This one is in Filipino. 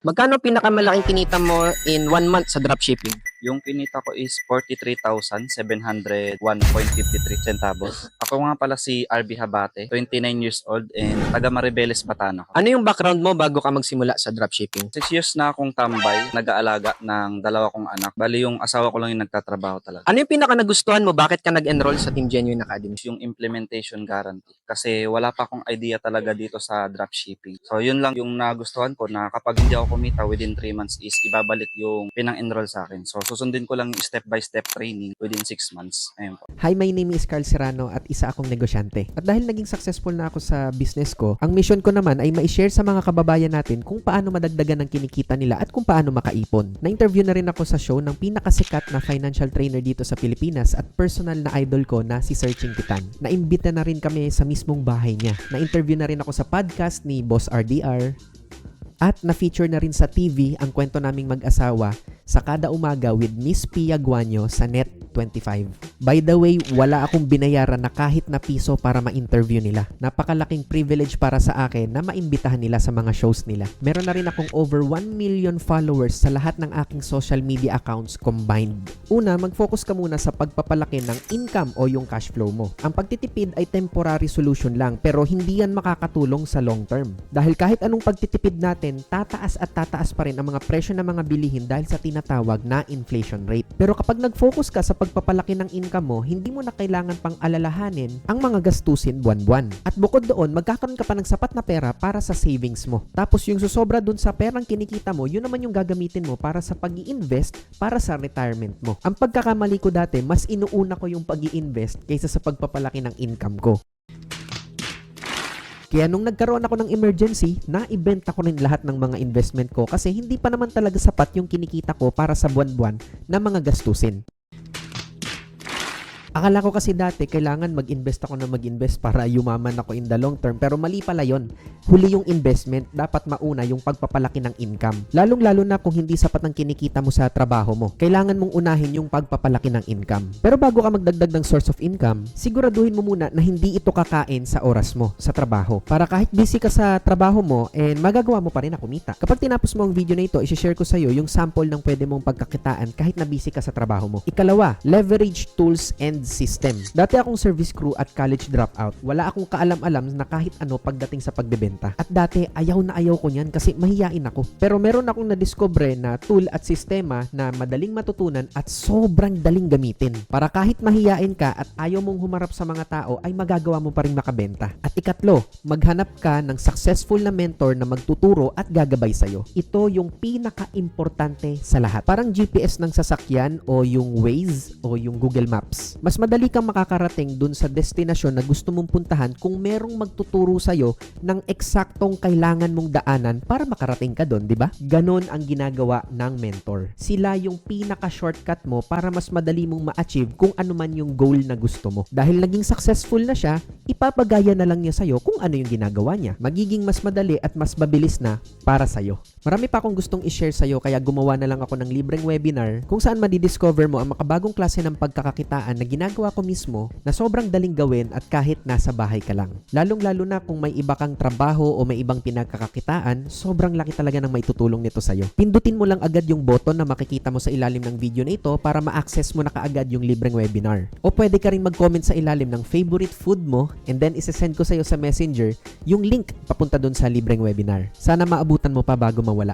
Magkano pinakamalaking kinita mo in one month sa dropshipping? Yung kinita ko is 43,701.53 centavos. Ako nga pala si RB Habate, 29 years old and taga Maribeles, Batan ako. Ano yung background mo bago ka magsimula sa dropshipping? 6 years na akong tambay, nag-aalaga ng dalawa kong anak. Bali yung asawa ko lang yung nagtatrabaho talaga. Ano yung pinaka nagustuhan mo? Bakit ka nag-enroll sa Team Genuine Academy? Yung implementation guarantee. Kasi wala pa akong idea talaga dito sa dropshipping. So yun lang yung nagustuhan ko na kapag hindi ako kumita within 3 months is ibabalik yung pinang-enroll sa akin. So susundin ko lang yung step-by-step training within 6 months. Ayun po. Hi, my name is Carl Serrano at isa akong negosyante. At dahil naging successful na ako sa business ko, ang mission ko naman ay ma-share sa mga kababayan natin kung paano madagdagan ang kinikita nila at kung paano makaipon. Na-interview na rin ako sa show ng pinakasikat na financial trainer dito sa Pilipinas at personal na idol ko na si Searching Titan. Naimbita na rin kami sa mismong bahay niya. Na-interview na rin ako sa podcast ni Boss RDR, at na-feature na rin sa TV ang kwento naming mag-asawa sa kada umaga with Miss Pia Guanyo sa Net25. By the way, wala akong binayaran na kahit na piso para ma-interview nila. Napakalaking privilege para sa akin na maimbitahan nila sa mga shows nila. Meron na rin akong over 1 million followers sa lahat ng aking social media accounts combined. Una, mag-focus ka muna sa pagpapalaki ng income o yung cash flow mo. Ang pagtitipid ay temporary solution lang pero hindi yan makakatulong sa long term. Dahil kahit anong pagtitipid natin, tataas at tataas pa rin ang mga presyo ng mga bilihin dahil sa tinatawag na inflation rate. Pero kapag nag-focus ka sa pagpapalaki ng income mo, hindi mo na kailangan pang alalahanin ang mga gastusin buwan-buwan. At bukod doon, magkakaroon ka pa ng sapat na pera para sa savings mo. Tapos yung susobra dun sa perang kinikita mo, yun naman yung gagamitin mo para sa pag invest para sa retirement mo. Ang pagkakamali ko dati, mas inuuna ko yung pag invest kaysa sa pagpapalaki ng income ko. Kaya nung nagkaroon ako ng emergency, naibenta ko rin lahat ng mga investment ko kasi hindi pa naman talaga sapat yung kinikita ko para sa buwan-buwan na mga gastusin. Akala ko kasi dati kailangan mag-invest ako na mag-invest para yumaman ako in the long term pero mali pala yon. Huli yung investment, dapat mauna yung pagpapalaki ng income. Lalong-lalo na kung hindi sapat ang kinikita mo sa trabaho mo. Kailangan mong unahin yung pagpapalaki ng income. Pero bago ka magdagdag ng source of income, siguraduhin mo muna na hindi ito kakain sa oras mo sa trabaho. Para kahit busy ka sa trabaho mo, and magagawa mo pa rin na kumita. Kapag tinapos mo ang video na ito, isi-share ko sa iyo yung sample ng pwede mong pagkakitaan kahit na busy ka sa trabaho mo. Ikalawa, leverage tools and system. Dati akong service crew at college dropout. Wala akong kaalam-alam na kahit ano pagdating sa pagbebenta. At dati, ayaw na ayaw ko niyan kasi mahiyain ako. Pero meron akong nadiscover na tool at sistema na madaling matutunan at sobrang daling gamitin. Para kahit mahiyain ka at ayaw mong humarap sa mga tao ay magagawa mo pa rin makabenta. At ikatlo, maghanap ka ng successful na mentor na magtuturo at gagabay sa'yo. Ito yung pinaka-importante sa lahat. Parang GPS ng sasakyan o yung Waze o yung Google Maps. Mas madali kang makakarating dun sa destinasyon na gusto mong puntahan kung merong magtuturo sa'yo ng eksaktong kailangan mong daanan para makarating ka doon, di ba? Ganon ang ginagawa ng mentor. Sila yung pinaka-shortcut mo para mas madali mong ma-achieve kung ano man yung goal na gusto mo. Dahil naging successful na siya, ipapagaya na lang niya sa'yo kung ano yung ginagawa niya. Magiging mas madali at mas mabilis na para sa'yo. Marami pa akong gustong i-share sa'yo kaya gumawa na lang ako ng libreng webinar kung saan madidiscover mo ang makabagong klase ng pagkakakitaan na ginagawa ko mismo na sobrang daling gawin at kahit nasa bahay ka lang. Lalong-lalo na kung may iba kang trabaho o may ibang pinagkakakitaan, sobrang laki talaga ng maitutulong nito sa'yo. Pindutin mo lang agad yung button na makikita mo sa ilalim ng video na ito para ma-access mo na kaagad yung libreng webinar. O pwede ka rin mag-comment sa ilalim ng favorite food mo and then isesend ko sa'yo sa messenger yung link papunta dun sa libreng webinar. Sana maabutan mo pa bago mawala.